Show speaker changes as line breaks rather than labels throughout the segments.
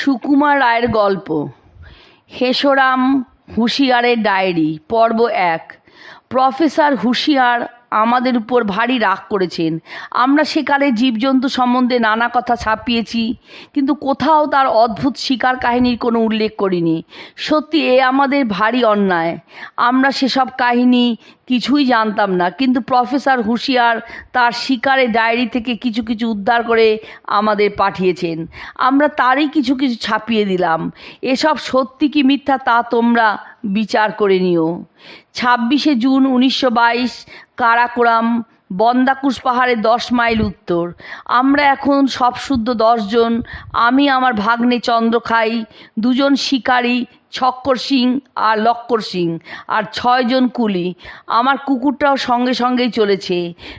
সুকুমার রায়ের গল্প। হেসরাম হুঁশিয়ারের ডায়েরি পর্ব এক। প্রফেসর হুঁশিয়ার আমাদের উপর ভারী রাগ করেছেন। আমরা সেকালে জীবজন্তু সম্বন্ধে নানা কথা ছাপিয়েছি, কিন্তু কোথাও তার অদ্ভুত শিকার কাহিনীর কোনো উল্লেখ করিনি। সত্যি এ আমাদের ভারী অন্যায়। আমরা সেসব কাহিনী কিছুই জানতাম না, কিন্তু প্রফেসর হুঁশিয়ার তার শিকারে ডায়েরি থেকে কিছু কিছু উদ্ধার করে আমাদের পাঠিয়েছেন। আমরা তারই কিছু কিছু ছাপিয়ে দিলাম। এসব সত্যি কি মিথ্যা তা তোমরা বিচার করে নিও। ছাব্বিশে জুন উনিশশো বাইশ, কারাকোরাম, বন্দাকুশ পাহাড়ে দশ মাইল উত্তর। আমরা এখন সব শুদ্ধ দশজন আমি আমার ভাগ্নে চন্দ্র খাই দুজন শিকারী ছক্কর সিং আর লক্কর সিং আর ছয়জন কুলি। আমার কুকুরটাও সঙ্গে সঙ্গেই চলেছে।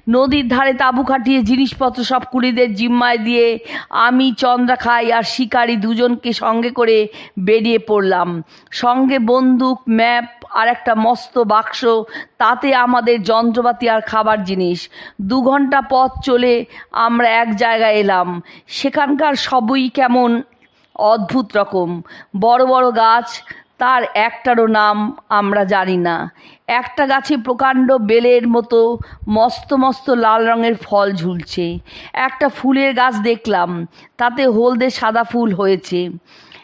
নদীর ধারে তাঁবু খাটিয়ে জিনিসপত্র সব কুলিদের জিম্মায় দিয়ে আমি চন্দ্রাখাই আর শিকারী দুজনকে সঙ্গে করে বেরিয়ে পড়লাম। সঙ্গে বন্দুক, ম্যাপ আর একটা মস্ত বাক্স, তাতে আমাদের যন্ত্রপাতি আর খাবার জিনিস। দু ঘণ্টা পথ চলে আমরা এক জায়গায় এলাম। সেখানকার সবই কেমন অদ্ভুত রকম। বড় বড় গাছ, তার একটারও নাম আমরা জানি না। একটা গাছে প্রকাণ্ড বেলের মতো মস্ত মস্ত লাল রঙের ফল ঝুলছে। একটা ফুলের গাছ দেখলাম, তাতে হলদে সাদা ফুল হয়েছে।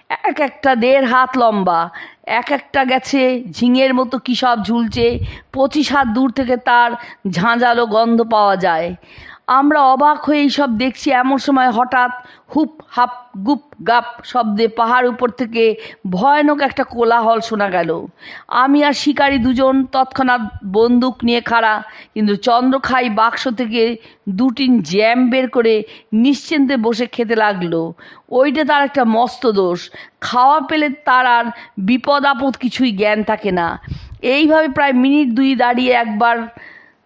এক একটা দেড় হাত লম্বা, এক একটা গেছে ঝিঙের মতো কী সব ঝুলছে, পঁচিশ হাত দূর থেকে তার ঝাঁঝালো গন্ধ পাওয়া যায়। আমরা অবাক হয়ে এইসব দেখছি। এমন সময় হঠাৎ হুপ, হাপ, গুপ, গাপ শব্দে পাহাড় উপর থেকে ভয়ানক একটা কোলাহল শোনা গেল। আমি আর শিকারী দুজন তৎক্ষণাৎ বন্দুক নিয়ে খাড়া, কিন্তু চন্দ্রখাই বাক্স থেকে দুটিন জ্যাম বের করে নিশ্চিন্তে বসে খেতে লাগল। ওইটা তার একটা মস্ত দোষ। খাওয়া পেলে তার আর বিপদ আপদ কিছুই জ্ঞান থাকে না। এইভাবে প্রায় মিনিট দুই দাঁড়িয়ে একবার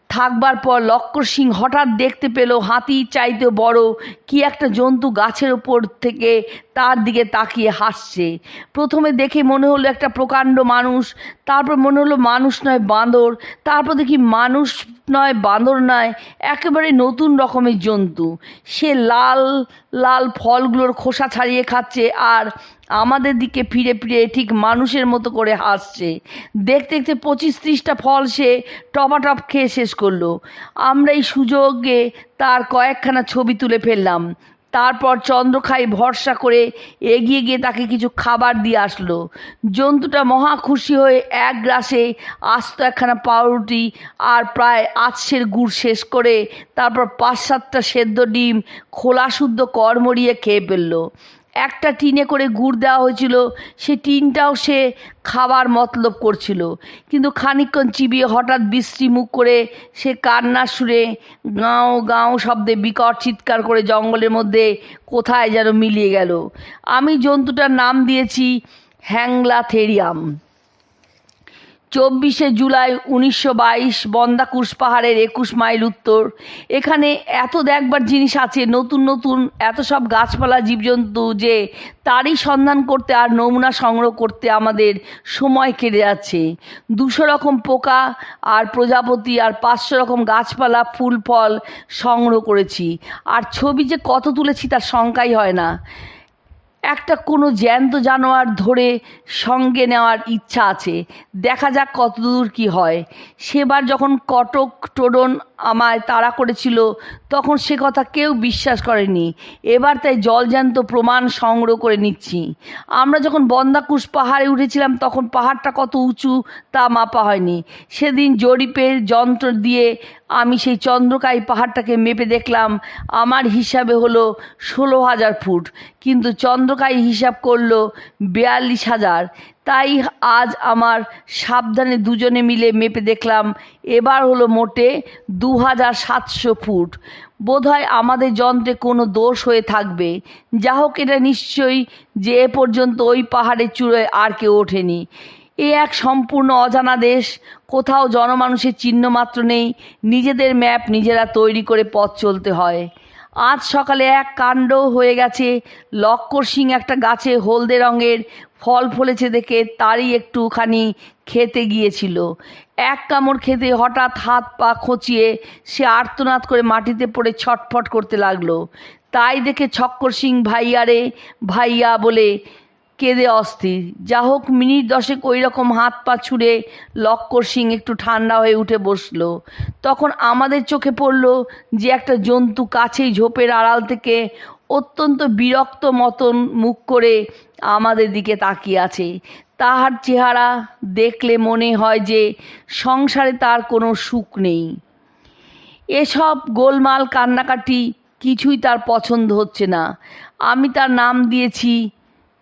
থাকবার পর লক্কর সিং হঠাৎ দেখতে পেল হাতি চাইতে বড়। কি একটা জন্তু গাছের ওপর থেকে তার দিকে তাকিয়ে হাসছে। প্রথমে দেখে মনে হলো একটা প্রকাণ্ড মানুষ, তারপর মনে হলো মানুষ নয়, বাঁদর। তারপর দেখি মানুষ নয়, বাঁদর নয়, একেবারে নতুন রকমের জন্তু। সে লাল লাল ফলগুলোর খোসা ছাড়িয়ে খাচ্ছে আর আমাদের দিকে ফিরে ফিরে ঠিক মানুষের মতো করে হাসছে। দেখতে দেখতে পঁচিশ ত্রিশটা ফল সে টপাটপ খেয়ে শেষ করল। আমরা এই সুযোগে তার কয়েকখানা ছবি তুলে ফেললাম। তারপর চন্দ্রখাই ভরসা করে এগিয়ে গিয়ে তাকে কিছু খাবার দিয়ে আসলো। জন্তুটা মহা খুশি হয়ে এক গ্রাসে আস্ত একখানা পাউরুটি আর প্রায় আতসের গুড় শেষ করে তারপর পাঁচ সাতটা সেদ্ধ ডিম খোলা শুদ্ধ কড়মড়িয়ে খেয়ে ফেলল। একটা টিনে করে গুড় দেওয়া হয়েছিল, সে টিনটাও সে খাবার মতলব করছিল। কিন্তু খানিকক্ষণ চিবিয়ে হঠাৎ বিশ্রী মুখ করে সে কান্না সুরে গাঁও গাঁও শব্দে বিকট চিৎকার করে জঙ্গলের মধ্যে কোথায় যেন মিলিয়ে গেল। আমি জন্তুটার নাম দিয়েছি হ্যাংলাথেরিয়াম। চব্বিশে জুলাই উনিশশো বাইশ বন্দাকুশ পাহাড়ের একুশ মাইল উত্তর। এখানে এত দেখবার জিনিস আছে, নতুন নতুন এত সব গাছপালা, জীবজন্তু যে তারই সন্ধান করতে আর নমুনা সংগ্রহ করতে আমাদের সময় কেটে যাচ্ছে। দুশো রকম পোকা আর প্রজাপতি আর পাঁচশো রকম গাছপালা, ফুল, ফল সংগ্রহ করেছি। আর ছবি যে কত তুলেছি তার সংখ্যাই হয় না। একটা কোনো জ্যান্ত জানোয়ার ধরে সঙ্গে নেওয়ার ইচ্ছা আছে। দেখা যাক কতদূর কি হয়। সেবার যখন কটক টোডন আমায় তাড়া করেছিল, তখন সে কথা কেউ বিশ্বাস করেনি। এবার তাই জলজ্যান্ত প্রমাণ সংগ্রহ করে নিচ্ছি। আমরা যখন বন্দাকুশ পাহাড়ে উঠেছিলাম, তখন পাহাড়টা কত উঁচু তা মাপা হয়নি। সেদিন জরিপের যন্ত্র দিয়ে আমি সেই চন্দ্রকাই পাহাড়টাকে মেপে দেখলাম। আমার হিসাবে হলো ষোলো হাজার ফুট। কিন্তু চন্দ্রকাই হিসাব করল বিয়াল্লিশ হাজার। তাই আজ আমার সাবধানে দুজনে মিলে মেপে দেখলাম, এবার হলো মোটে দু হাজার সাতশো ফুট। বোধহয় আমাদের যন্ত্রে কোনো দোষ হয়ে থাকবে। যা হোক, এটা নিশ্চয়ই যে এ পর্যন্ত ওই পাহাড়ের চূড়োয় আর কেউ ওঠেনি। এ এক সম্পূর্ণ অজানা দেশ, কোথাও জনমানুষের চিহ্ন মাত্র নেই, নিজেদের ম্যাপ নিজেরা তৈরি করে পথ চলতে হয়। আজ সকালে এক কাণ্ড হয়ে গেছে। লক্কর সিং একটা গাছে হলদে রঙের ফল ফলেছে দেখে তারই একটুখানি খেতে গিয়েছিল। এক কামড় খেতে হঠাৎ হাত পা খচিয়ে সে আর্তনাদ করে মাটিতে পড়ে ছটফট করতে লাগল। তাই দেখে ছক্কর সিং ভাইয়ারে ভাইয়া বলে কেঁদে অস্থির। যা হোক, মিনিট দশেক ওই রকম হাত পা ছুঁড়ে লক্কর সিং একটু ঠান্ডা হয়ে উঠে বসল। তখন আমাদের চোখে পড়ল যে একটা জন্তু কাছেই ঝোপের আড়াল থেকে অত্যন্ত বিরক্ত মতন মুখ করে আমাদের দিকে তাকিয়ে আছে। তাহার চেহারা দেখলে মনে হয় যে সংসারে তার কোনো সুখ নেই। এসব গোলমাল কান্নাকাটি কিছুই তার পছন্দ হচ্ছে না। আমি তার নাম দিয়েছি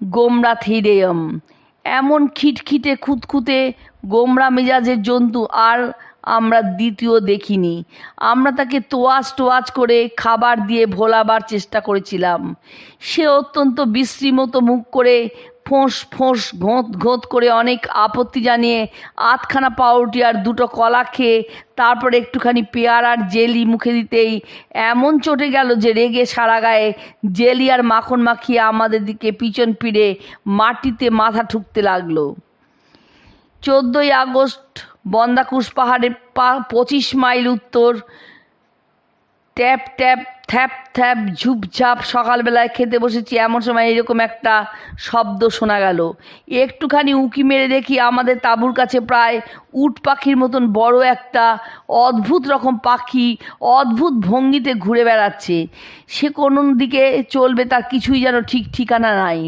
গোমরা থিরেয়ম এমন খিটখিটে খুঁতখুঁতে গোমরা মেজাজের জন্তু আর আমরা দ্বিতীয় দেখিনি। আমরা তাকে তোয়াজ টোয়াজ করে খাবার দিয়ে ভোলাবার চেষ্টা করেছিলাম। সে অত্যন্ত বিশ্রী মতো মুখ করে ফোঁস ফোঁস, ঘোঁত ঘোঁত করে অনেক আপত্তি জানিয়ে আধখানা পাউরুটি আর দুটো কলা খেয়ে তারপর একটুখানি পেয়ারার জেলি মুখে দিতেই এমন চটে গেল যে রেগে সারা গায়ে জেলি আর মাখন মাখিয়ে আমাদের দিকে পিছন ফিরে মাটিতে মাথা ঠুকতে লাগল। চোদ্দোই আগস্ট বন্দাকুশ পাহাড়ের পা, পঁচিশ মাইল উত্তর, ট্যাপ ট্যাপ থ্যাপ থ্যাপ ঝুপঝাপ সকালবেলায় খেতে বসেছি, এমন সময় এরকম একটা শব্দ শোনা গেল। একটুখানি উঁকি মেরে দেখি আমাদের তাঁবুর কাছে প্রায় উট পাখির মতন বড় একটা অদ্ভুত রকম পাখি অদ্ভুত ভঙ্গিতে ঘুরে বেড়াচ্ছে। সে কোন দিকে চলবে তার কিছুই যেন ঠিক ঠিকানা নাই।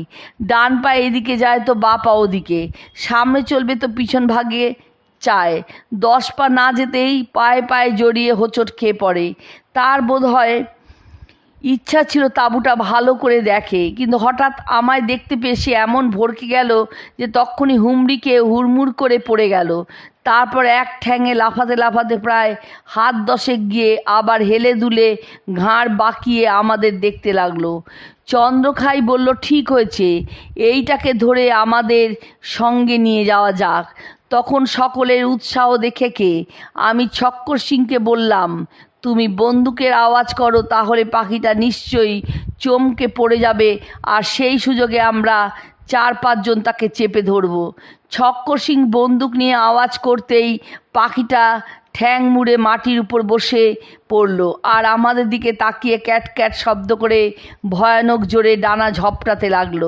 ডান পা এদিকে যায় তো বা পা ওদিকে। সামনে চলবে তো পিছন ভাগে চায়। দশ পা না যেতেই পায়ে পায়ে জড়িয়ে হোঁচট খেয়ে পড়ে। তার বোধ হয় ইচ্ছা ছিল তাঁবুটা ভালো করে দেখে, কিন্তু হঠাৎ আমায় দেখতে পেয়ে সে এমন ভরকে গেল যে তক্ষুনি হুমড়িকে হুড়মুড় করে পড়ে গেল। তারপর এক ঠ্যাঙে লাফাতে লাফাতে প্রায় হাত দশেক গিয়ে আবার হেলে দুলে ঘাড় বাঁকিয়ে আমাদের দেখতে লাগল। চন্দ্রখাই বলল, ঠিক হয়েছে, এইটাকে ধরে আমাদের সঙ্গে নিয়ে যাওয়া যাক। তখন সকলের উৎসাহ দেখে কে? আমি ছক্কর সিংকে বললাম তুমি বন্দুকের আওয়াজ করো, তাহলে পাখিটা নিশ্চয়ই চমকে পড়ে যাবে। আর সেই সুযোগে আমরা চার পাঁচজন তাকে চেপে ধরবো। ছক্কর সিং বন্দুক নিয়ে আওয়াজ করতেই পাখিটা ঠ্যাং মুড়ে মাটির উপর বসে পড়ল, আর আমাদের দিকে তাকিয়ে ক্যাট ক্যাট শব্দ করে ভয়ানক জোরে ডানা ঝপটাতে লাগল।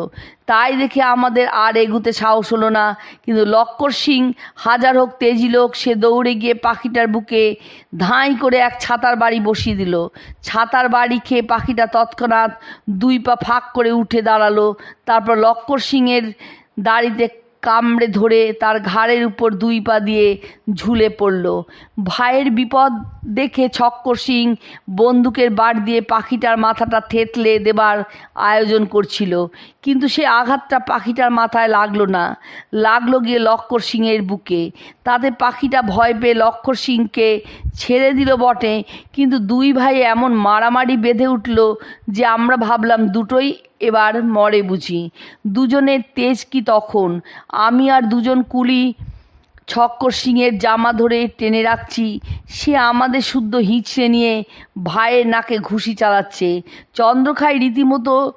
তাই দেখে আমাদের আর এগুতে সাহস হলো না, কিন্তু লক্কর সিং, হাজার হোক তেজি লোক, সে দৌড়ে গিয়ে পাখিটার বুকে ধাঁই করে এক ছাতার বাড়ি বসিয়ে দিল। ছাতার বাড়ি খেয়ে পাখিটা তৎক্ষণাৎ দুই পা ফাঁক করে উঠে দাঁড়াল, তারপর লক্কর সিংয়ের দাড়িতে কামড়ে ধরে তার ঘাড়ের উপর দুই পা দিয়ে ঝুলে পড়ল। ভাইয়ের বিপদ দেখে ছক্কর সিং বন্দুকের বাট দিয়ে পাখিটার মাথাটা থেতলে দেবার আয়োজন করছিল। কিন্তু সে আঘাতটা পাখিটার মাথায় লাগল না। লাগল গিয়ে লক্কর সিংয়ের বুকে। তাতে পাখিটা ভয় পেয়ে লক্কর সিংকে ছেড়ে দিল বটে। কিন্তু দুই ভাই এমন মারামারি বেঁধে উঠল যে আমরা ভাবলাম দুটোই এবার মরে বুঝি। দুজনের তেজ কি তখন? আমি আর দুজন কুলি ছক্কর সিংয়ের জামা ধরে টেনে রাখছি। সে আমাদের শুদ্ধ হিঁচড়ে নিয়ে ভাইয়ের নাকে ঘুষি চালাচ্ছে। চন্দ্রখাই রীতিমতো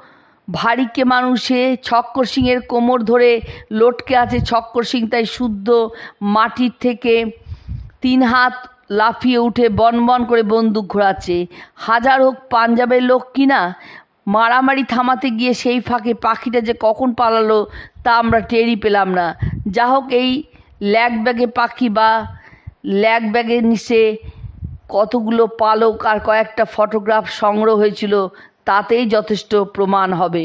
ভারিকে মানুষে ছক্কর সিংয়ের কোমর ধরে লটকে আছে। ছক্কর সিং তাই শুদ্ধ মাটির থেকে তিন হাত লাফিয়ে উঠে বনবন করে বন্দুক ঘোরাচ্ছে। হাজার হোক পাঞ্জাবের লোক কিনা মারামারি থামাতে গিয়ে সেই ফাঁকে পাখিটা যে কখন পালালো তা আমরা টেরই পেলাম না। যা হোক, এই ল্যাগ ব্যাগে পাখি বা ল্যাগ ব্যাগের নিচে কতগুলো পালক আর কয়েকটা ফটোগ্রাফ সংগ্রহ হয়েছিল, তাতেই যথেষ্ট প্রমাণ হবে।